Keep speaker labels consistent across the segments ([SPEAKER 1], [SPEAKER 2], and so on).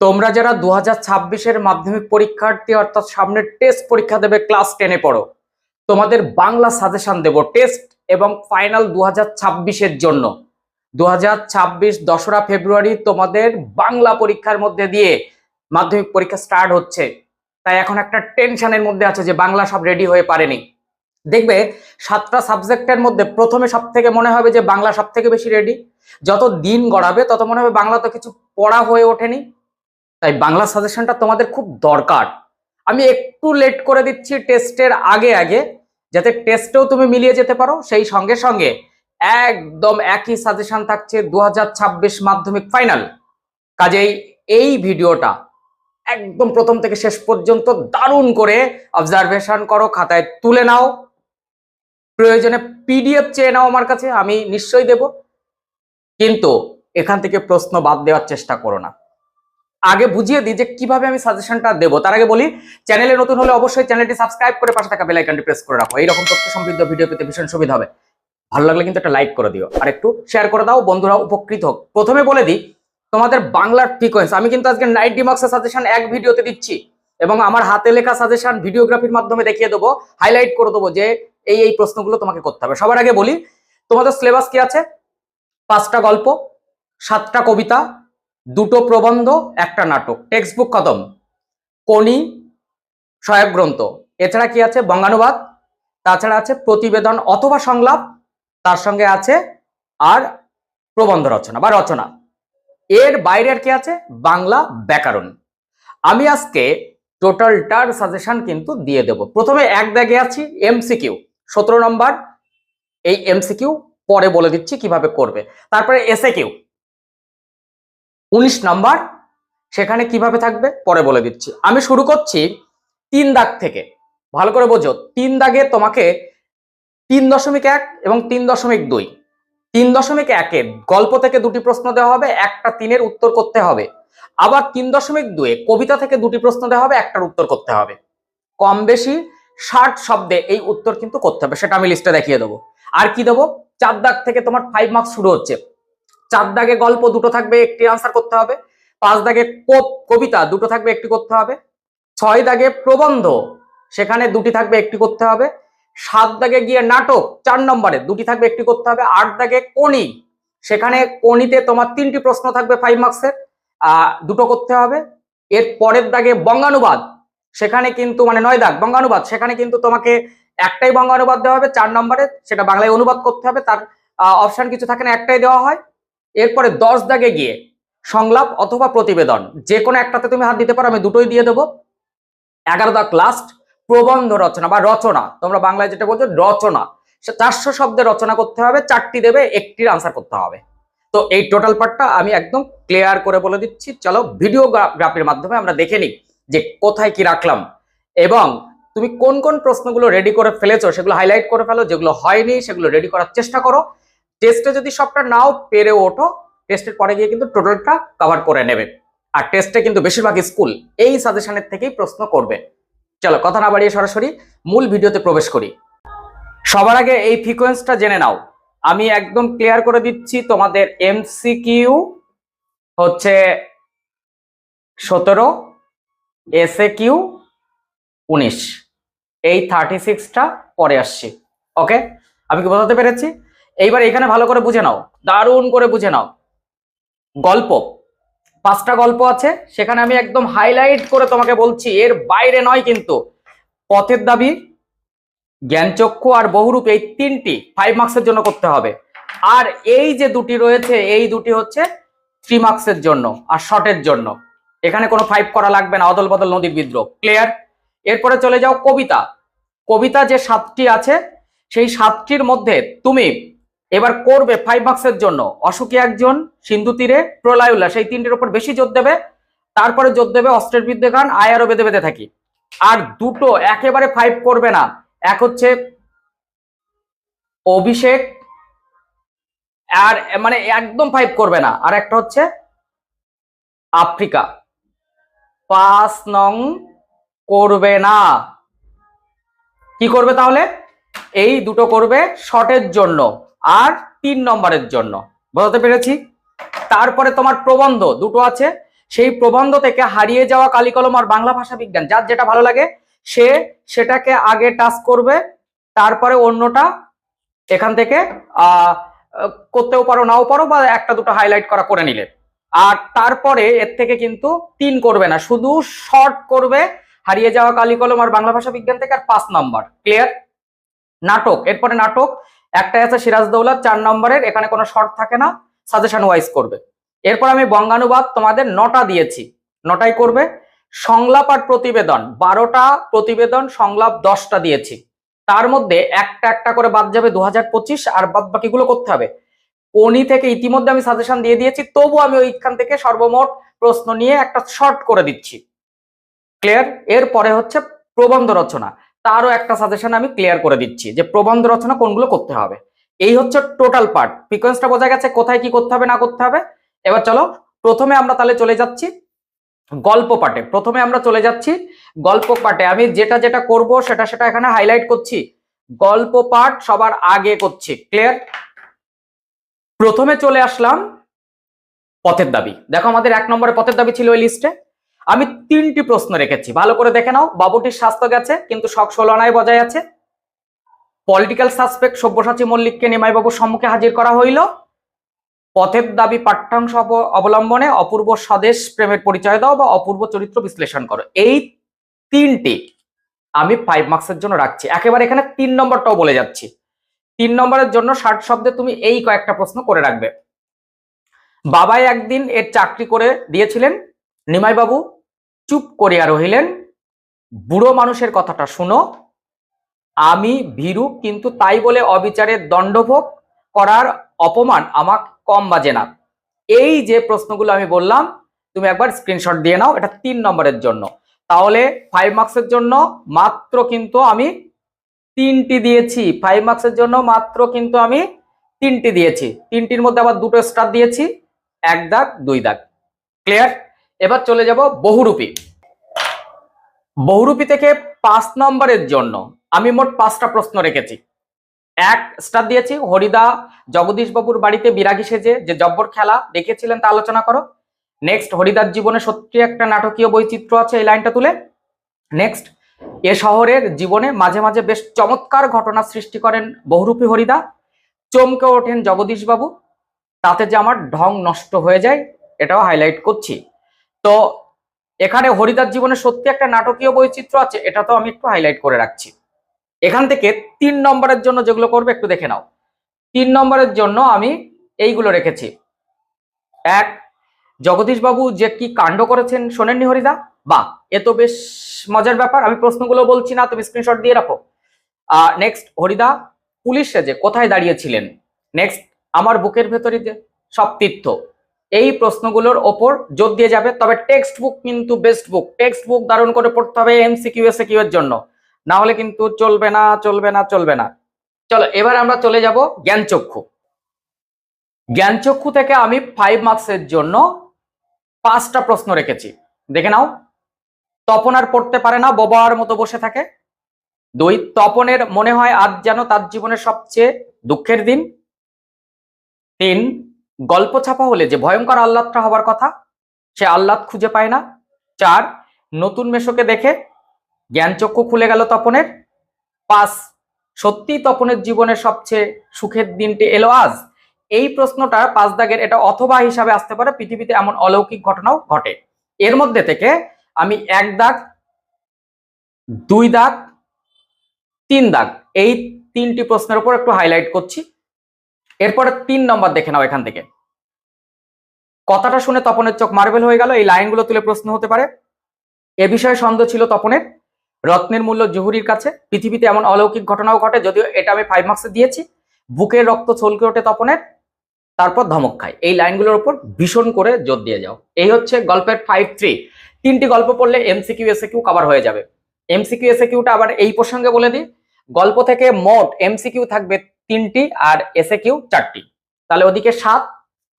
[SPEAKER 1] তোমরা যারা দু হাজার মাধ্যমিক পরীক্ষার্থী, অর্থাৎ সামনে টেস্ট পরীক্ষা দেবে ক্লাস টেনে পড়ো। তোমাদের বাংলা সাজেশন দেব টেস্ট এবং ফাইনাল দু হাজার জন্য। দু হাজার ছাব্বিশ দশরা ফেব্রুয়ারি তোমাদের বাংলা পরীক্ষার মধ্যে দিয়ে মাধ্যমিক পরীক্ষা স্টার্ট হচ্ছে। তাই এখন একটা টেনশনের মধ্যে আছে যে বাংলা সব রেডি হয়ে পারেনি। দেখবে সাতটা সাবজেক্টের মধ্যে প্রথমে সব থেকে মনে হবে যে বাংলা সব থেকে বেশি রেডি যত দিন গড়াবে, তত মনে হবে বাংলা তো কিছু পড়া হয়ে ওঠেনি। তাই বাংলা সাজেশনটা তোমাদের খুব দরকার। আমি একটু লেট করে দিচ্ছি টেস্টের আগে আগে, যাতে টেস্টেও তুমি মিলিয়ে যেতে পারো। সেই সঙ্গে সঙ্গে একদম একই সাজেশন থাকছে দু হাজার ছাব্বিশ মাধ্যমিক ফাইনাল কাজেই এই ভিডিওটা একদম প্রথম থেকে শেষ পর্যন্ত দারুণ করে অবজারভেশন করো, খাতায় তুলে নাও। প্রয়োজনে পিডিএফ চেয়ে নাও আমার কাছে, আমি নিশ্চয়ই দেব। কিন্তু এখান থেকে প্রশ্ন বাদ দেওয়ার চেষ্টা করো না। আগে বুঝিয়ে দিই যে কীভাবে আমি সাজেশনটা দেবো। তার আগে বলি, চ্যানেলে নতুন হলে অবশ্যই চ্যানেলটি সাবস্ক্রাইব করে পাশে থাকা বেল আইকনটি প্রেস করে রাখো। এইরকম তথ্য সমৃদ্ধ ভিডিও পেতে ভীষণ সুবিধা হবে। ভালো লাগলে কিন্তু একটা লাইক করে দিও। আর একটু শেয়ার করে দাও, বন্ধুরা উপকৃত হোক। প্রথমে বলে দিই, তোমাদের বাংলার ফ্রিকোয়েন্স আমি কিন্তু আজকে নাইনটি মার্কসের সাজেশন এক ভিডিওতে দিচ্ছি এবং আমার হাতে লেখা সাজেশন ভিডিওগ্রাফির মাধ্যমে দেখিয়ে দেবো হাইলাইট করে দেবো যে এই এই প্রশ্নগুলো তোমাকে করতে হবে। সবার আগে বলি, তোমাদের সিলেবাস কি আছে? পাঁচটা গল্প, সাতটা কবিতা দুটো প্রবন্ধ, একটা নাটক। টেক্সট বুক খতম কোনি সহায়ক গ্রন্থ। এছাড়া কি আছে? বঙ্গানুবাদ। তাছাড়া আছে প্রতিবেদন অথবা সংলাপ। তার সঙ্গে আছে আর প্রবন্ধ রচনা বা রচনা। এর বাইরে আর কি আছে? বাংলা ব্যাকরণ। আমি আজকে টোটালটার সাজেশন কিন্তু দিয়ে দেব। প্রথমে এক দাগে আছি এমসিকিউ সতেরো নম্বর। এই এমসিকিউ পরে বলে দিচ্ছি কীভাবে করবে। তারপরে এসএ কিউ উনিশ নম্বর, সেখানে কীভাবে থাকবে? পরে বলে দিচ্ছি। আমি শুরু করছি তিন দাগ থেকে। ভালো করে বোঝো, তিন দাগে তোমাকে তিন দশমিক এক এবং তিন দশমিক দুই। তিন দশমিক একের গল্প থেকে দুটি প্রশ্ন দেওয়া হবে, একটা তিনের উত্তর করতে হবে। আবার তিন দশমিক দুয়ে কবিতা থেকে দুটি প্রশ্ন দেওয়া হবে, একটার উত্তর করতে হবে। কম বেশি ষাট শব্দে এই উত্তর কিন্তু করতে হবে, সেটা আমি লিস্টে দেখিয়ে দেবো। আর কি দেবো? চার দাগ থেকে তোমার ফাইভ মার্কস শুরু হচ্ছে। চার দাগে গল্প দুটো থাকবে, একটি আনসার করতে হবে। পাঁচ দাগে কবিতা দুটো থাকবে, একটি করতে হবে। ছয় দাগে প্রবন্ধ, সেখানে দুটি থাকবে, একটি করতে হবে। সাত দাগে গিয়ে নাটক, চার নম্বরে দুটি থাকবে, একটি করতে হবে। আট দাগে কোনি সেখানে কোনিতে তোমার তিনটি প্রশ্ন থাকবে ফাইভ মার্কসের দুটো করতে হবে। এর পরের দাগে বঙ্গানুবাদ, সেখানে কিন্তু মানে নয় দাগ, বঙ্গানুবাদ, সেখানে কিন্তু তোমাকে একটাই বঙ্গানুবাদ দেওয়া হবে, চার নম্বরে সেটা বাংলায় অনুবাদ করতে হবে। তার অপশন কিছু থাকে না, একটাই দেওয়া হয়। এরপরে দশ দাগে গিয়ে সংলাপ অথবা প্রতিবেদন, যে কোনো একটাতে তুমি হাত দিতে পারো, আমি দুটোই দিয়ে দেবো। এগারো দাগ লাস্ট প্রবন্ধ রচনা বা রচনা, তোমরা বাংলায় যেটা বলছো, রচনা। চারশো শব্দে রচনা করতে হবে, চারটি দেবে, একটির আনসার করতে হবে। তো এই টোটাল পার্টটা আমি একদম ক্লিয়ার করে বলে দিচ্ছি। চলো ভিডিও গ্রাফের মাধ্যমে আমরা দেখে নিই যে কোথায় কি রাখলাম। এবং তুমি কোন কোন প্রশ্নগুলো রেডি করে ফেলেছো, সেগুলো হাইলাইট করে ফেলো, যেগুলো হয়নি, সেগুলো রেডি করার চেষ্টা করো। টেস্টে যদি সবটা নাও পেরে ওঠো টেস্টের পরে গিয়ে কিন্তু টোটালটা কভার করে নেবে। আর টেস্টে কিন্তু বেশিরভাগ স্কুল এই সাজেশনের থেকেই প্রশ্ন করবে। চলো, কথা না বাড়িয়ে সরাসরি মূল ভিডিওতে প্রবেশ করি। সবার আগে এই ফ্রিকোয়েন্সটা জেনে নাও। আমি একদম ক্লিয়ার করে দিচ্ছি তোমাদের এমসিকিউ হচ্ছে সতেরো এসএ কিউ উনিশ। এই থার্টি সিক্সটা পরে আসছি। ওকে আমি কি বোঝাতে পেরেছি? এইবার এখানে ভালো করে বুঝে নাও, দারুণ করে বুঝে নাও। গল্প, পাঁচটা গল্প আছে, সেখানে আমি একদম হাইলাইট করে তোমাকে বলছি, এর বাইরে নয় কিন্তু। পথের দাবি, জ্ঞানচক্ষু আর বহুরূপ এই তিনটি ফাইভ মার্কসের জন্য করতে হবে। আর এই যে দুটি রয়েছে, এই দুটি হচ্ছে থ্রি মার্কসের জন্য আর শর্টের জন্য। এখানে কোনো ফাইভ করা লাগবে না, অদল বদল নদীর বিদ্রোহ ক্লিয়ার এরপরে চলে যাও কবিতা। কবিতা যে সাতটি আছে, সেই সাতটির মধ্যে তুমি এবার করবে ফাইভ মার্কসের জন্য। অসুখী একজন, সিন্ধু তীরে, প্রলয় উল্লাস, এই তিনটির উপর বেশি জোর দেবে। তারপরে জোর দেবে অস্ত্রের বিদ্যে গান আয়ারও বেঁধে বেঁধে থাকি। আর দুটো একেবারে ফাইভ করবে না। এক হচ্ছে অভিষেক, আর মানে একদম ফাইভ করবে না। আর একটা হচ্ছে আফ্রিকা। পাঁচ নং করবে না। কি করবে তাহলে? এই দুটো করবে শর্টের জন্য। আর তিন নম্বরের জন্য। বোঝাতে পেরেছি? তারপরে তোমার প্রবন্ধ, দুটো আছে। সেই প্রবন্ধ থেকে হারিয়ে যাওয়া কালিকলম আর বাংলা ভাষা বিজ্ঞান, যার যেটা ভালো লাগে, সে সেটাকে আগে টাচ করবে, তারপরে অন্যটা এখান থেকে করতেও পারো, নাও পারো, বা একটা দুটো হাইলাইট করা করে নিলে। আর তারপরে এর থেকে কিন্তু তিন করবে না, শুধু শর্ট করবে, হারিয়ে যাওয়া কালিকলম আর বাংলা ভাষা বিজ্ঞান থেকে আর পাঁচ নম্বর। ক্লিয়ার নাটক, এরপরে নাটক একটাই আছে সিরাজদৌল্লা চার নম্বরের, এখানে কোনো শর্ট থাকে না সাজেশন ওয়াইজ করবে। এরপর আমি বঙ্গানুবাদ তোমাদের নটা দিয়েছি। নটাই করবে। সংলাপ আর প্রতিবেদন, বারোটা প্রতিবেদন, সংলাপ দশটা দিয়েছি। তার মধ্যে একটা একটা করে বাদ যাবে দু হাজার পঁচিশ, আর বাদ বাকিগুলো করতে হবে। কোনি থেকে ইতিমধ্যে আমি সাজেশন দিয়ে দিয়েছি, তবু আমি ওইখান থেকে সর্বমোট প্রশ্ন নিয়ে একটা শর্ট করে দিচ্ছি। ক্লিয়ার এরপরে হচ্ছে প্রবন্ধ রচনা। তারও একটা সাজেশন আমি ক্লিয়ার করে দিচ্ছি যে প্রবন্ধ রচনা কোনগুলো করতে হবে। এই হচ্ছে টোটাল পার্ট সিকোয়েন্সটা বোঝা গেছে কোথায় কি করতে হবে, না করতে হবে। এবার চলো, প্রথমে আমরা তাহলে চলে যাচ্ছি গল্প পাঠে। প্রথমে আমরা চলে যাচ্ছি গল্প পাঠে। আমি যেটা যেটা করব, সেটা সেটা এখানে হাইলাইট করছি। গল্প পাঠ সবার আগে করছি। ক্লিয়ার প্রথমে চলে আসলাম পথের দাবি। দেখো আমাদের এক নম্বরে পথের দাবি ছিল ওই লিস্টে আমি তিনটি প্রশ্ন রেখেছি। ভালো করে দেখে নাও। বাবুটির স্বাস্থ্য গেছে, কিন্তু শখ ষোলনায় বজায় আছে। পলিটিক্যাল সাসপেক্ট সব্যসাচী মল্লিককে নিমাইবাবুর সম্মুখে হাজির করা হইল। পথের দাবি পাঠ্যাংশ অবলম্বনে অপূর্ব স্বদেশ প্রেমের পরিচয় দাও বা অপূর্ব চরিত্র বিশ্লেষণ করো। এই তিনটি আমি ফাইভ মার্কসের জন্য রাখছি। একেবারে এখানে তিন নম্বরটাও বলে যাচ্ছি। তিন নম্বরের জন্য ষাট শব্দে তুমি এই কয়েকটা প্রশ্ন করে রাখবে। বাবাই একদিন এর চাকরি করে দিয়েছিলেন নিমাইবাবু। চুপ করিয়া রহিলেন। বুড়ো মানুষের কথাটা শুনো। আমি ভীরু, কিন্তু তাই বলে অবিচারের দণ্ডভোগ করার অপমান আমার কম বাজে না। এই যে প্রশ্নগুলো আমি বললাম, তুমি একবার স্ক্রিনশট দিয়ে নাও, এটা তিন নম্বরের জন্য। তাহলে ফাইভ মার্কসের জন্য মাত্র কিন্তু আমি তিনটি দিয়েছি। ফাইভ মার্কসের জন্য মাত্র কিন্তু আমি তিনটি দিয়েছি। তিনটির মধ্যে আবার দুটো স্টার দিয়েছি। এক দাগ, দুই দাগ। ক্লিয়ার এবার চলে যাব বহুরূপী। বহুরূপী থেকে পাঁচ নম্বরের জন্য আমি মোট পাঁচটা প্রশ্ন রেখেছি। এক, স্টার দিয়েছি, হরিদা, জগদীশ বাবুর বাড়িতে বিরাগী সেজে যে জব্বর খেলা দেখিয়েছিলেন তা আলোচনা করো। নেক্সট হরিদার জীবনে সত্যি একটা নাটকীয় বৈচিত্র্য আছে এই লাইনটা তুলে। নেক্সট এ শহরের জীবনে মাঝে মাঝে বেশ চমৎকার ঘটনা সৃষ্টি করেন বহুরূপী হরিদা। চমকে ওঠেন জগদীশ বাবু। তাতে যে আমার ঢং নষ্ট হয়ে যায়, এটাও হাইলাইট করছি। তো এখানে হরিদার জীবনে সত্যি একটা নাটকীয় বৈচিত্র্য আছে, এটা তো আমি একটু হাইলাইট করে রাখছি। এখান থেকে তিন নম্বরের জন্য যেগুলো করবে একটু দেখে নাও। তিন নম্বরের জন্য আমি এইগুলো রেখেছি। এক জগদীশ বাবু যে কি কাণ্ড করেছেন শোনেননি হরিদা? বা এ তো বেশ মজার ব্যাপার, আমি প্রশ্নগুলো বলছি না, তুমি স্ক্রিনশট দিয়ে রাখো। নেক্সট হরিদা, পুলিশ সেজে কোথায় দাঁড়িয়েছিলেন? নেক্সট আমার বুকের ভেতরে সব তীর্থ। এই প্রশ্নগুলোর ওপর জোর দিয়ে যাবে। তবে টেক্সট বুক কিন্তু বেস্ট বুক টেক্সট বুক দারুণ করে পড়তে হবে এমসিকিউ এসিকিউ এর জন্য। না হলে কিন্তু চলবে না চলবে না চলবে না। চলো, এবার আমরা চলে যাব জ্ঞানচক্ষু। জ্ঞানচক্ষু থেকে আমি ফাইভ মার্কসের জন্য পাঁচটা প্রশ্ন রেখেছি। দেখে নাও। তপন আর পড়তে পারে না, বোবার মতো বসে থাকে। দুই, তপনের মনে হয় আজ যেন তার জীবনের সবচেয়ে দুঃখের দিন। তিন গল্প ছাপা হলে যে ভয়ঙ্কর আহ্লাদটা হবার কথা, সে আহ্লাদ খুঁজে পায় না। চার, নতুন মেশোকে দেখে জ্ঞানচক্ষু খুলে গেল তপনের। পাঁচ, সত্যি তপনের জীবনের সবচেয়ে সুখের দিনটি এলো আজ? এই প্রশ্নটা পাঁচ দাগের এটা অথবা হিসাবে আসতে পারে, পৃথিবীতে এমন অলৌকিক ঘটনাও ঘটে। এর মধ্যে থেকে আমি এক দাগ, দুই দাগ, তিন দাগ, এই তিনটি প্রশ্নের উপর একটু হাইলাইট করছি। এরপরে তিন নম্বর দেখে নাও এখান থেকে। কথাটা শুনে তপনের চোখ মার্বেল হয়ে গেল, এই লাইনগুলো তুলে প্রশ্ন হতে পারে। এ বিষয়ে সন্দেহ ছিল তপনের, রত্নের মূল্য জহুরির কাছে। পৃথিবীতে এমন অলৌকিক ঘটনাও ঘটে, যদিও এটা আমি ফাইভ মার্কসে দিয়েছি। বুকের রক্ত ছলকে ওঠে তপনের, তারপর ধমক খায়। এই লাইনগুলোর উপর ভীষণ করে জোর দিয়ে যাও। এই হচ্ছে গল্পের ফাইভ থ্রি তিনটি গল্প পড়লে এমসিকিউ এসে কিউ কভার হয়ে যাবে। এমসিকিউ এসে কিউটা আবার এই প্রসঙ্গে বলে দিই। গল্প থেকে মোট এমসিকিউ থাকবে তিনটি আর এসে কিউ চারটি। তাহলে ওদিকে সাত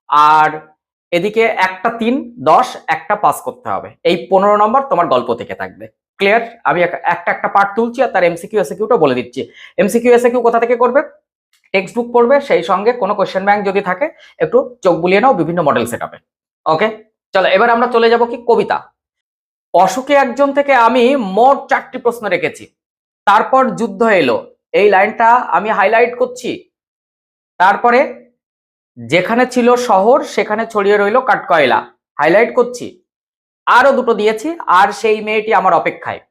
[SPEAKER 1] আর এদিকে একটা তিন, দশ, একটা পাস করতে হবে। এই পনেরো নম্বর তোমার গল্প থেকে থাকবে। ক্লিয়ার আমি এক- একটা একটা পার্ট তুলছি আর তার এমসিকিউ এসে কিউটা বলে দিচ্ছি। এমসিকিউ এসে কিউ কোথা থেকে করবে? টেক্সট বুক পড়বে, সেই সঙ্গে কোনো কোয়েশ্চেন ব্যাংক যদি থাকে, একটু চোখ বুলিয়ে নাও, বিভিন্ন মডেল সেট আপে ওকে চলো, এবার আমরা চলে যাব কি কবিতা। অশোকে একজন থেকে আমি মোট চারটি প্রশ্ন রেখেছি। তারপর যুদ্ধ এলো। এই লাইনটা আমি হাইলাইট করছি। তারপরে যেখানে ছিল শহর, সেখানে ছড়িয়ে রইল কাঠকয়লা। হাইলাইট করছি। আরও দুটো দিয়েছি, আর সেই মেয়েটি আমার অপেক্ষায়।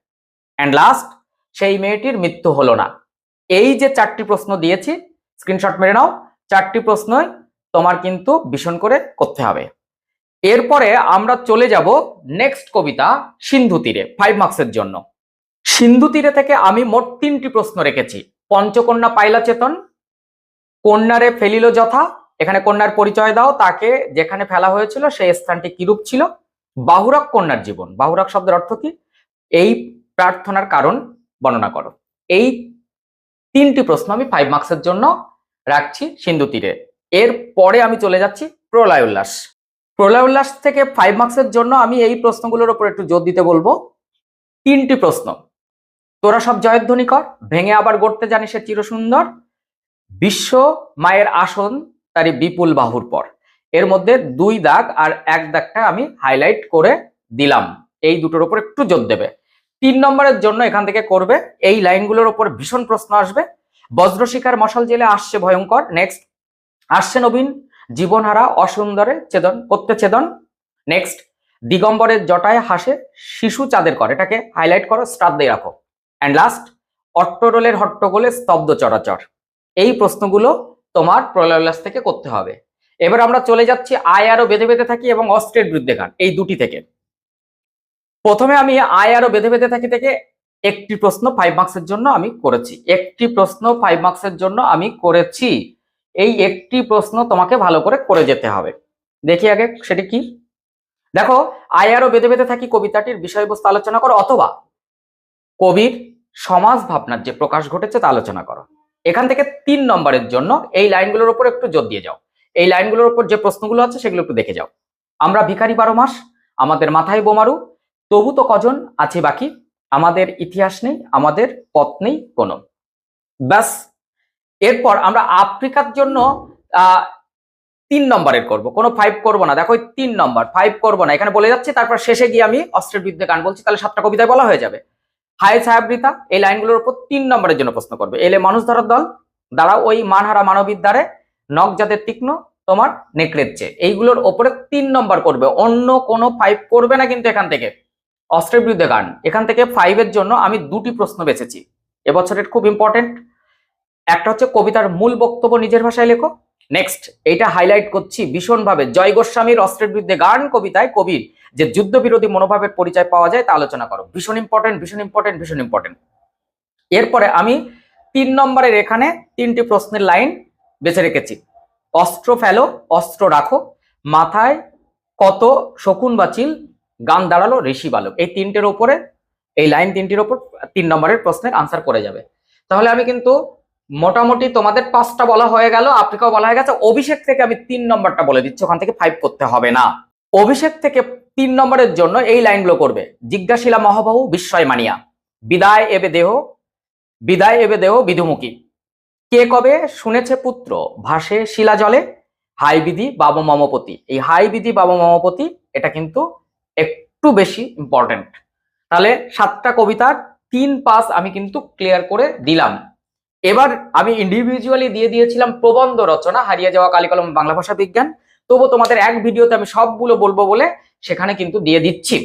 [SPEAKER 1] অ্যান্ড লাস্ট সেই মেয়েটির মৃত্যু হলো না। এই যে চারটি প্রশ্ন দিয়েছি স্ক্রিনশট মেরে নাও। চারটি প্রশ্নই তোমার কিন্তু ভীষণ করে করতে হবে। এরপরে আমরা চলে যাব নেক্সট কবিতা, সিন্ধু তীরে ফাইভ মার্কসের জন্য। সিন্ধু তীরে থেকে আমি মোট তিনটি প্রশ্ন রেখেছি। পঞ্চকন্যা পাইলা চেতন, কন্যারে ফেলিল যথা, এখানে কন্যার পরিচয় দাও, তাকে যেখানে ফেলা হয়েছিল সেই স্থানটি কিরূপ ছিল? বাহুরাক কন্যার জীবন। বাহুরাক শব্দের অর্থ কি? এই প্রার্থনার কারণ বর্ণনা করো। এই তিনটি প্রশ্ন আমি ফাইভ মার্কসের জন্য রাখছি সিন্ধু তীরে। এর পরে আমি চলে যাচ্ছি প্রলয় উল্লাস। প্রলয় উল্লাস থেকে ফাইভ মার্কসের জন্য আমি এই প্রশ্নগুলোর উপর একটু জোর দিতে বলব। তিনটি প্রশ্ন। তোরা সব জয়ধ্বনি কর, ভেঙে আবার গড়তে জানি সে চিরসুন্দর। বিশ্ব মায়ের আসন তারই বিপুল বাহুর পর। এর মধ্যে দুই দাগ আর এক দাগটা আমি হাইলাইট করে দিলাম। এই দুটোর উপর একটু জোর দেবে। তিন নম্বরের জন্য এখান থেকে করবে, এই লাইনগুলোর উপর ভীষণ প্রশ্ন আসবে। বজ্রশিকার মশাল জেলে আসছে ভয়ঙ্কর। নেক্সট আসছে নবীন, জীবনহারা, অসুন্দরে চেদন করতে চেদন নেক্সট দিগম্বরের জটায় হাসে, শিশু চাঁদের কর। এটাকে হাইলাইট করো দিয়ে রাখো। অ্যান্ড লাস্ট অট্টরোলের হট্টগোলে স্তব্ধ চরাচর। এই প্রশ্নগুলো তোমার প্রলয়লাস থেকে করতে হবে। এবার আমরা চলে যাচ্ছি আয় আরও বেঁধে বেঁধে থাকি এবং অস্ত্রের বিরুদ্ধে গান এই দুটি থেকে। প্রথমে আমি আয় আরও বেঁধে বেঁধে থাকি থেকে একটি প্রশ্ন ফাইভ মার্কসের জন্য আমি করেছি। একটি প্রশ্ন ফাইভ মার্কসের জন্য আমি করেছি। এই একটি প্রশ্ন তোমাকে ভালো করে করে যেতে হবে। দেখি আগে সেটি কি? দেখো, আয় আরও বেঁধে বেঁধে থাকি কবিতাটির বিষয়বস্তু আলোচনা করো অথবা কবির সমাজ ভাবনার যে প্রকাশ ঘটেছে তা আলোচনা করো। এখান থেকে তিন নম্বরের জন্য এই লাইনগুলোর উপর একটু জোর দিয়ে যাও। এই লাইনগুলোর উপর যে প্রশ্নগুলো আছে সেগুলো একটু দেখে যাও। আমরা ভিখারি বারো মাস, আমাদের মাথায় বোমারু, তবু তো কজন আছে বাকি? আমাদের ইতিহাস নেই, আমাদের পথ নেই কোনো। ব্যাস, এরপর আমরা আফ্রিকার জন্য তিন নম্বরের করব। কোনো ফাইভ করব না। দেখো তিন নম্বর ফাইভ করব না। এখানে বলে যাচ্ছে, তারপর শেষে গিয়ে আমি অস্ত্রের বিরুদ্ধে গান বলছি, তাহলে সাতটা কবিতায় বলা হয়ে যাবে। হাই সাহেবৃতা এই লাইনগুলোর উপর তিন নম্বরের জন্য প্রশ্ন করবে। এলে মানুষ ধরার দল দ্বারা ওই মানহারা মানবীর দ্বারে নখ যাদের তীক্ষ্ণ, তোমার নেকড়ের চেয়ে। এইগুলোর ওপরে তিন নম্বর করবে। অন্য কোনো ফাইভ করবে না কিন্তু এখান থেকে। অস্ত্রের বিরুদ্ধে গান। এখান থেকে ফাইভের জন্য আমি দুটি প্রশ্ন বেছেছি। এবছরের খুব ইম্পর্টেন্ট একটা হচ্ছে কবিতার মূল বক্তব্য নিজের ভাষায় লেখো। নেক্সট এইটা হাইলাইট করছি ভীষণভাবে। জয় গোস্বামীর অস্ত্রের বিরুদ্ধে গান কবিতায় কবির। যে যুদ্ধবিরোধী মনোভাবের পরিচয় পাওয়া যায় তা আলোচনা করো। ভীষণ ইম্পর্টেন্ট ভীষণ ইম্পর্টেন্ট ভীষণ ইম্পর্টেন্ট এরপরে আমি তিন নম্বরের এখানে তিনটি প্রশ্নের লাইন বেছে রেখেছি। অস্ত্র ফেলো, অস্ত্র রাখো, মাথায় কত শকুন বা চিল, গান দাঁড়াল, ঋষি বালক। এই তিনটের ওপরে এই লাইন তিনটির ওপর তিন নম্বরের প্রশ্নের আনসার করে যাবে। তাহলে আমি কিন্তু মোটামুটি তোমাদের পাঁচটা বলা হয়ে গেল, আফ্রিকাও বলা হয়ে গেছে। অভিষেক থেকে আমি তিন নম্বরটা বলে দিচ্ছি, ওখান থেকে ফাইভ করতে হবে না। অভিষেক থেকে তিন নম্বরের জন্য এই লাইনগুলো করবে। জিজ্ঞাসীলা মহাবাহু, বিস্ময় মানিয়া। বিদায় এবে দেহ, বিদায় এবে দেহ বিধুমুখী। কে কবে? শুনেছে পুত্র, ভাসে শিলা জলে। হাই বিধি, বাবা মমপতি। এই হাই বিধি, বাবা মমপতি, এটা কিন্তু একটু বেশি ইম্পর্টেন্ট তাহলে সাতটা কবিতার তিন পাস আমি কিন্তু ক্লিয়ার করে দিলাম। এবার আমি ইন্ডিভিজুয়ালি দিয়ে দিয়েছিলাম প্রবন্ধ রচনা, হারিয়ে যাওয়া কালিকলম বাংলা ভাষা বিজ্ঞান। তবু তোমাদের এক ভিডিওতে আমি সবগুলো বলব বলে সেখানে কিন্তু দিয়ে দিচ্ছি।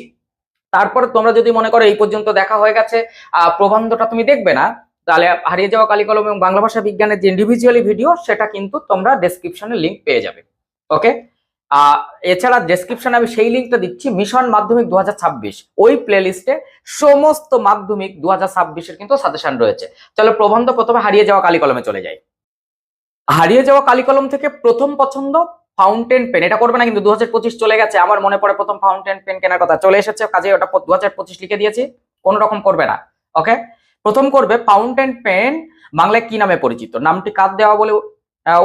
[SPEAKER 1] তারপর তোমরা যদি মনে করো এই পর্যন্ত দেখা হয়ে গেছে প্রবন্ধটা তুমি দেখবে না, তাহলে হারিয়ে যাওয়া কালিকলম এবং বাংলা ভাষা বিজ্ঞানের যে ইন্ডিভিজুয়ালি ভিডিও সেটা কিন্তু তোমরা ডেসক্রিপশনে লিঙ্ক পেয়ে যাবে। ওকে এছাড়া ডেসক্রিপশনে আমি সেই লিঙ্কটা দিচ্ছি, মিশন মাধ্যমিক দু হাজার ছাব্বিশ। ওই প্লেলিস্টে সমস্ত মাধ্যমিক দু হাজার কিন্তু সাজেশন রয়েছে। চলো প্রবন্ধ প্রথমে হারিয়ে যাওয়া কালিকলমে চলে যাই। হারিয়ে যাওয়া কালিকলম থেকে প্রথম পছন্দ ফাউন্টেন পেন এটা করবে না কিন্তু দু হাজার পঁচিশ চলে গেছে, আমার মনে পড়ে প্রথম ফাউন্টেন পেন কেনার কথা, চলে এসেছে, কাজে ওটা দুহাজার পঁচিশ লিখে দিয়েছি, কোন রকম করবে না ওকে প্রথম করবে ফাউন্টেন পেন বাংলায় কি নামে পরিচিত? নামটি কার দেওয়া বলে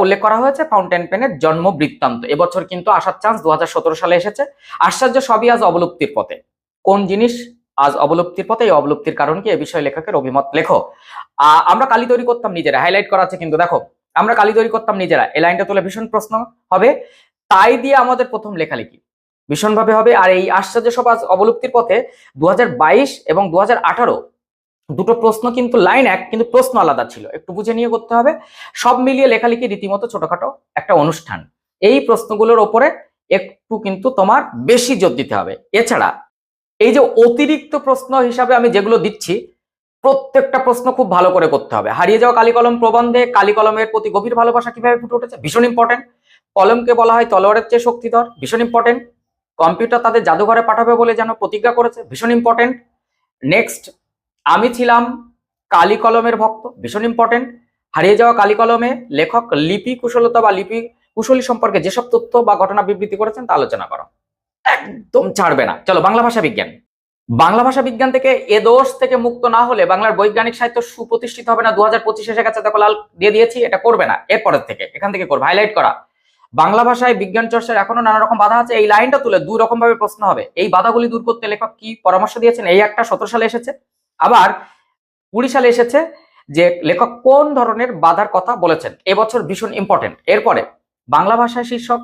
[SPEAKER 1] উল্লেখ করা হয়েছে? ফাউন্টেন পেনের জন্ম বৃত্তান্ত, এবছর কিন্তু আসার চান্স দু হাজার সতেরো সালে এসেছে, আশ্চর্য সবই আজ অবলুপ্তির পথে, কোন জিনিস আজ অবলুপ্তির পথে, এই অবলুপ্তির কারণ কি? এ বিষয়ে লেখকের অভিমত লেখো। আমরা কালি তৈরি করতাম নিজেরা হাইলাইট করা আছে কিন্তু দেখো আমরা কালি তৈরি করতাম নিজেরা। এই লাইনটা তুলে ভীষণ প্রশ্ন হবে, তাই দিয়ে আমাদের প্রথম লেখালেখি। ভীষণভাবে হবে, আর এই আশ্চর্য সমাজ অবলুপ্তির পথে দুহাজার বাইশ এবং দু হাজার আঠারো দুটো প্রশ্ন কিন্তু লাইন এক, কিন্তু প্রশ্ন আলাদা ছিল। একটু বুঝে নিয়ে করতে হবে। সব মিলিয়ে লেখালেখি রীতিমতো ছোটখাটো একটা অনুষ্ঠান। এই প্রশ্নগুলোর ওপরে একটু কিন্তু তোমার বেশি জোর দিতে হবে। এছাড়া এই যে অতিরিক্ত প্রশ্ন হিসাবে আমি যেগুলো দিচ্ছি প্রত্যেকটা প্রশ্ন খুব ভালো করে করতে হবে। হারিয়ে যাওয়া কালি কলম প্রবন্ধে কালি কলমের প্রতি গভীর ভালোবাসা কীভাবে ফুটে উঠেছে? ভীষণ ইম্পর্টেন্ট কলমকে বলা হয় তলোয়ারের চেয়ে শক্তিধর। ভীষণ ইম্পর্টেন্ট কম্পিউটার তাদের জাদুঘরে পাঠাবে বলে যেন প্রতিজ্ঞা করেছে। ভীষণ ইম্পর্টেন্ট নেক্সট আমি ছিলাম কালি কলমের ভক্ত। ভীষণ ইম্পর্টেন্ট হারিয়ে যাওয়া কালি কলমে লেখক, লিপি কুশলতা বা লিপি কুশলী সম্পর্কে যেসব তথ্য বা ঘটনা বিবৃতি করেছেন তা আলোচনা করো। একদম ছাড়বে না। চলো বাংলা ভাষা বিজ্ঞান। বাংলা ভাষা বিজ্ঞান থেকে এ দোষ থেকে মুক্ত না হলে বাংলার বৈজ্ঞানিক সাহিত্য সুপ্রতিষ্ঠিত হবে না। দু হাজার পঁচিশ দেখো লাল দিয়ে দিয়েছি, এটা করবে না। এরপরের থেকে, এখান থেকে করবে। হাইলাইট করা। বাংলা ভাষায় বিজ্ঞান চর্চার এখনও নানা রকম বাধা আছে। এই লাইনটা তুলে দুই রকম ভাবে প্রশ্ন হবে। এই বাধাগুলি দূর করতে লেখক কি পরামর্শ দিয়েছেন? এই একটা সতেরো সালে এসেছে। আবার কুড়ি সালে এসেছে যে লেখক কোন ধরনের বাধার কথা বলেছেন? এবছর ভীষণ ইম্পর্টেন্ট এরপরে বাংলা ভাষায় শীর্ষক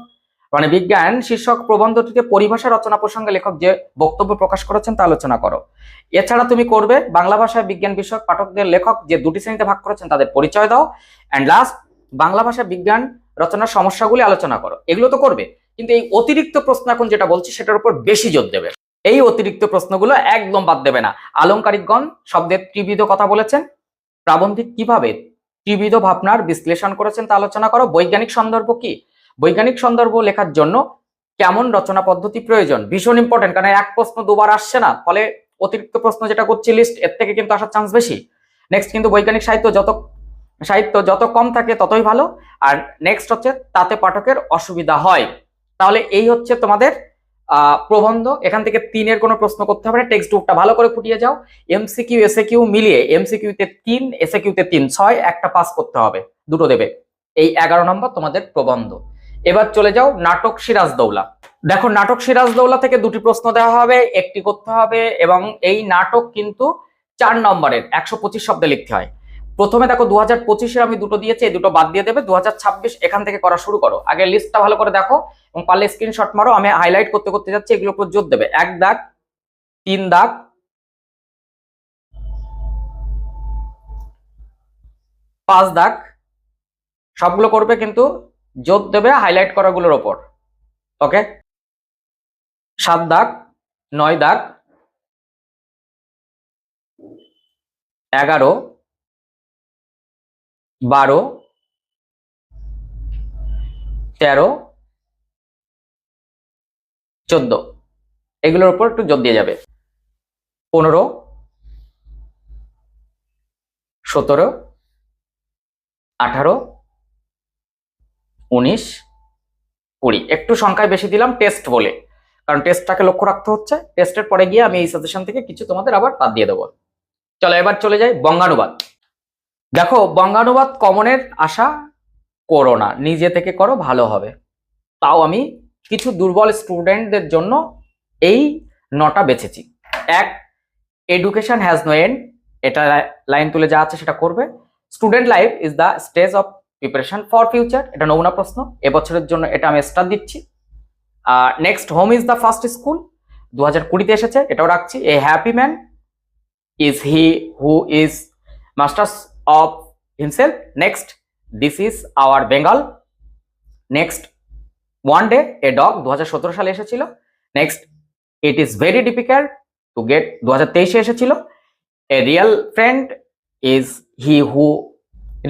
[SPEAKER 1] মানে বিজ্ঞান শীর্ষক প্রবন্ধটিতে পরিভাষা রচনা প্রসঙ্গে লেখক যে বক্তব্য প্রকাশ করেছেন তা আলোচনা করো। এছাড়া তুমি করবে বাংলা ভাষায় বিজ্ঞান বিষয়ক পাঠকদের লেখক যে দুটি শ্রেণীতে ভাগ করেছেন তাদের পরিচয় দাও। অ্যান্ড লাস্ট বাংলা ভাষা বিজ্ঞান রচনার সমস্যাগুলি আলোচনা করো। এগুলো তো করবে, কিন্তু এই অতিরিক্ত প্রশ্ন এখন যেটা বলছি সেটার উপর বেশি জোর দেবে। এই অতিরিক্ত প্রশ্নগুলো একদম বাদ দেবে না। আলংকারিকগণ শব্দের ত্রিবিধ কথা বলেছেন। প্রাবন্ধিক কীভাবে ত্রিবিধ ভাবনার বিশ্লেষণ করেছেন তা আলোচনা করো। বৈজ্ঞানিক সন্দর্ভ কি? বৈজ্ঞানিক সন্দর্ভ লেখার জন্য কেমন রচনা পদ্ধতি প্রয়োজন? ভীষণ ইম্পর্টেন্ট কারণ এক প্রশ্ন দুবার আসছে না, ফলে অতিরিক্ত প্রশ্ন যেটা করছি লিস্ট এর থেকে কিন্তু আসার চান্স বেশি। নেক্সট কিন্তু বৈজ্ঞানিক সাহিত্য যত সাহিত্য যত কম থাকে ততই ভালো, আর নেক্সট হচ্ছে তাতে পাঠকের অসুবিধা হয়। তাহলে এই হচ্ছে তোমাদের প্রবন্ধ। এখান থেকে তিনের কোনো প্রশ্ন করতে হবে না টেক্সট বুকটা ভালো করে ফুটিয়ে যাও। এমসিকিউ এসএ কিউ মিলিয়ে এমসিকিউ তে তিন এসএ কিউ তে তিন, ছয়, একটা পাস করতে হবে। দুটো দেবে। এই এগারো নম্বর তোমাদের প্রবন্ধ। এবার চলে যাও নাটক সিরাজদৌলা দেখো নাটক সিরাজদৌলা থেকে দুটি প্রশ্ন দেওয়া হবে, একটি করতে হবে এবং এই নাটক কিন্তু চার নম্বরের, একশো পঁচিশ শব্দে লিখতে হয়। প্রথমে দেখো দু হাজার পঁচিশের আমি দুটো দিয়েছি, এই দুটো বাদ দিয়ে দেবে দু হাজার ছাব্বিশ এখান থেকে করা শুরু করো। আগে লিস্টটা ভালো করে দেখো এবং পারলে স্ক্রিনশট মারো, আমি হাইলাইট করতে করতে যাচ্ছি, এগুলোর উপর জোর দেবে। এক দাগ, তিন দাগ, পাঁচ দাগ, সবগুলো করবে কিন্তু জোর দেবে হাইলাইট করাগুলোর ওপর। ওকে সাত দাগ, নয় দাগ, এগারো, বারো, তেরো, চোদ্দ। এগুলোর উপর একটু জোর দিয়ে যাবে। পনেরো, সতেরো, আঠারো উনিশ কুড়ি। একটু সংখ্যায় বেশি দিলাম টেস্ট বলে। কারণ টেস্টটাকে লক্ষ্য রাখতে হচ্ছে। টেস্টের পরে গিয়ে আমি এই সাজেশন থেকে কিছু তোমাদের আবার বাদ দিয়ে দেবো। চলো এবার চলে যাই বঙ্গানুবাদ। দেখো, বঙ্গানুবাদ কমনের আশা করো না। নিজে থেকে করো, ভালো হবে। তাও আমি কিছু দুর্বল স্টুডেন্টদের জন্য এই নটা বেছেছি। এক এডুকেশন হ্যাজ নো এন্ড এটা লাইন তুলে যা আছে সেটা করবে। Student life is the stage of preparation for future এটা নমুনা প্রশ্ন। এবছরের জন্য এটা আমি স্টার দিচ্ছি। আর next home is the first school দু হাজার কুড়িতে এসেছে, এটাও রাখছি। A happy man is he who is masters of himself next this is our Bengal next one day a dog দু হাজার সতেরো সালে এসেছিল। Next it is very difficult to get দু হাজার তেইশে এসেছিল। A real friend is he who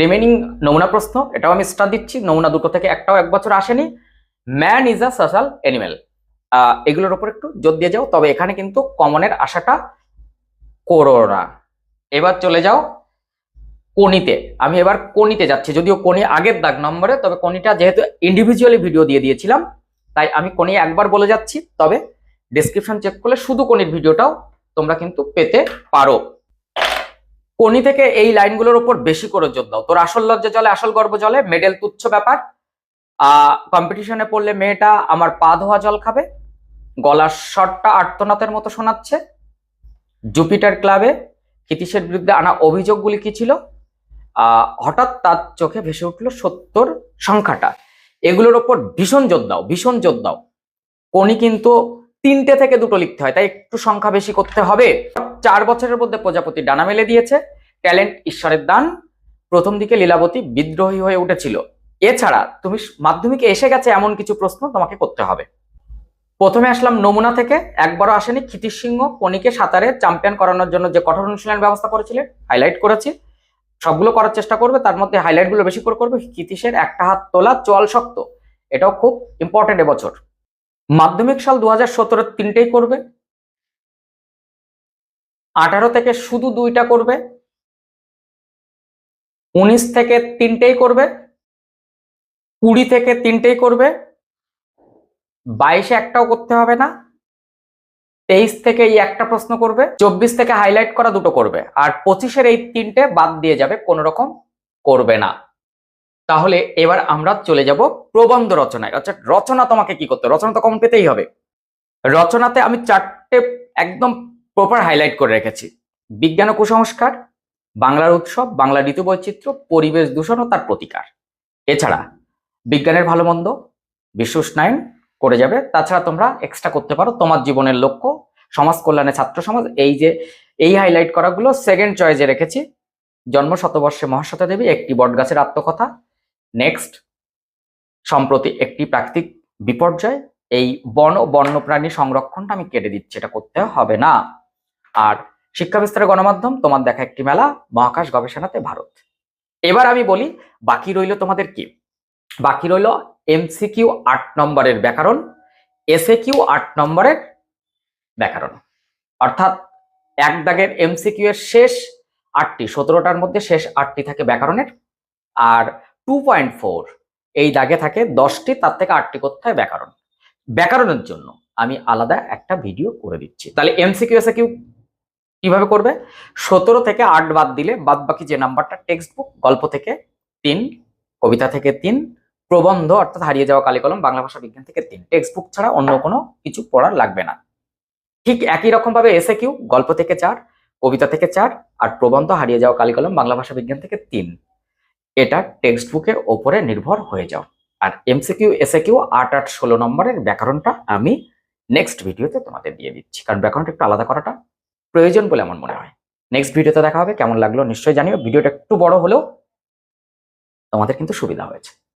[SPEAKER 1] remaining নমুনা প্রশ্ন, এটাও আমি স্টার দিচ্ছি, নমুনা দুটো থেকে একটাও এক বছর আসেনি। Man is a social animal এগুলোর উপর একটু জোর দিয়ে যাও, তবে এখানে কিন্তু কমনের আশাটা করো না এবার চলে যাও কোনিতে আমি এবার কোনিতে যাচ্ছি, যদিও কোনি আগের দাগ নম্বরে, তবে কোনিটা যেহেতু ইন্ডিভিজুয়ালি ভিডিও দিয়ে দিয়েছিলাম, তাই আমি কোনি একবার বলে যাচ্ছি, তবে ডেসক্রিপশন চেক করলে শুধু কোনির ভিডিওটাও তোমরা কিন্তু পেতে পারো। কোনি থেকে এই লাইনগুলোর উপর বেশি করে জোর দাও। তোর আসল লজ্জা জলে, আসল গর্ব জলে, মেডেল তুচ্ছ ব্যাপার। কম্পিটিশনে পড়লে মেয়েটা আমার পা ধোয়া জল খাবে, গলার শটটা আর্তনাথের মতো শোনাচ্ছে। জুপিটার ক্লাবে ক্ষিতীশের বিরুদ্ধে আনা অভিযোগগুলি কি ছিল? হঠাৎ তার চোখে ভেসে উঠল সত্তর সংখ্যাটা। এগুলোর ওপর ভীষণ জোর দাও, ভীষণ জোর দাও। কোনি কিন্তু তিনটে থেকে দুটো লিখতে হয়, তাই একটু সংখ্যা বেশি করতে হবে। চার বছরের মধ্যে প্রজাপতি ডানা মেলে দিয়েছে, ট্যালেন্ট ঈশ্বরের দান, প্রথম দিকে লীলাবতী বিদ্রোহী হয়ে উঠেছিল। এছাড়া তুমি মাধ্যমিকে এসে গেছে এমন কিছু প্রশ্ন তোমাকে করতে হবে। প্রথমে আসলাম নমুনা থেকে, একবারও আসেনি ক্ষিতিশ সিংহ কনিকে সাঁতারে চ্যাম্পিয়ন করানোর জন্য যে কঠোর অনুশীলন ব্যবস্থা করেছিলেন হাইলাইট করেছি। সবগুলো করার চেষ্টা করবে, তার মধ্যে হাইলাইটগুলো বেশি করে করবে ক্ষিতীশের একটা হাত তোলা চল শক্ত, এটাও খুব ইম্পর্টেন্ট এবছর। মাধ্যমিক সাল দু হাজার সতেরো তিনটেই করবে আঠারো থেকে শুধু দুইটা করবে, উনিশ থেকে তিনটেই করবে, কুড়ি থেকে তিনটেই করবে, বাইশে একটাও করতে হবে না, তেইশ থেকে এই একটা প্রশ্ন করবে, চব্বিশ থেকে হাইলাইট করা দুটো করবে, আর পঁচিশের এই তিনটে বাদ দিয়ে যাবে, কোনো রকম করবে না। তাহলে এবার আমরা চলে যাব প্রবন্ধ রচনায়। অর্থাৎ রচনা তোমাকে কি করতে? রচনা তো কমন পেতেই হবে। রচনাতে আমি চারটে একদম প্রপার হাইলাইট করে রেখেছি। বিজ্ঞান ও কুসংস্কার, বাংলার উৎসব, বাংলা ঋতু বৈচিত্র্য, পরিবেশ দূষণ ও তার প্রতিকার। এছাড়া বিজ্ঞানের ভালো মন্দ, বিশ্ব উষ্ণায়ন করে যাবে। তাছাড়া তোমরা এক্সট্রা করতে পারো তোমার জীবনের লক্ষ্য, সমাজ কল্যাণে ছাত্র সমাজ, এই যে, এই হাইলাইট করাগুলো সেকেন্ড চয়েসে রেখেছি। জন্ম শতবর্ষে মহাশ্বেতা দেবী, একটি বটগাছের আত্মকথা। নেক্সট সম্প্রতি একটি প্রাকৃতিক বিপর্যয়, এই বন ও বন্যপ্রাণী সংরক্ষণটা আমি কেটে দিচ্ছি, এটা করতে হবে না। আর শিক্ষা বিস্তারের গণমাধ্যম, তোমার দেখা একটি মেলা, মহাকাশ গবেষণাতে ভারত। এবার আমি বলি, বাকি রইল তোমাদের কি? বাকি রইল এমসিকিউ আট নম্বরের ব্যাকরণ এসএ কিউ আট নম্বরের ব্যাকরণ। অর্থাৎ এক দাগের এমসিকিউ এর শেষ আটটি, সতেরোটার মধ্যে শেষ আটটি থাকে ব্যাকরণের, আর টু পয়েন্ট ফোর এই দাগে থাকে দশটি, তার থেকে আটটি করতে হয় ব্যাকরণ? ব্যাকরণের জন্য আমি আলাদা একটা ভিডিও করে দিচ্ছি। তাহলে এমসিকিউ এসে কিউ কীভাবে করবে? সতেরো থেকে আট বাদ দিলে বাদ বাকি যে নাম্বারটা টেক্সট বুক গল্প থেকে তিন, কবিতা থেকে তিন, প্রবন্ধ অর্থাৎ হারিয়ে যাওয়া কালিকলম বাংলা ভাষা বিজ্ঞান থেকে তিন। টেক্সট বুক ছাড়া অন্য কোনো কিছু পড়ার লাগবে না। ঠিক একই রকম ভাবে এসে কিউ, গল্প থেকে চার, কবিতা থেকে চার আর প্রবন্ধ হারিয়ে যাওয়া কালিকলম বাংলা ভাষা বিজ্ঞান থেকে তিন। এটা টেক্সট বুকের ওপরে নির্ভর হয়ে যাও। আর এমসিকিউ এসে কিউ, আট আট, ষোলো নম্বরের ব্যাকরণটা আমি নেক্সট ভিডিওতে তোমাদের দিয়ে দিচ্ছি। কারণ ব্যাকরণটা একটু আলাদা করাটা প্রয়োজন বলে আমার মনে হয়। নেক্সট ভিডিওতে দেখা হবে, কেমন লাগল নিশ্চয়ই জানিও। ভিডিওটা একটু বড় হলেও তোমাদের কিন্তু সুবিধা হয়েছে।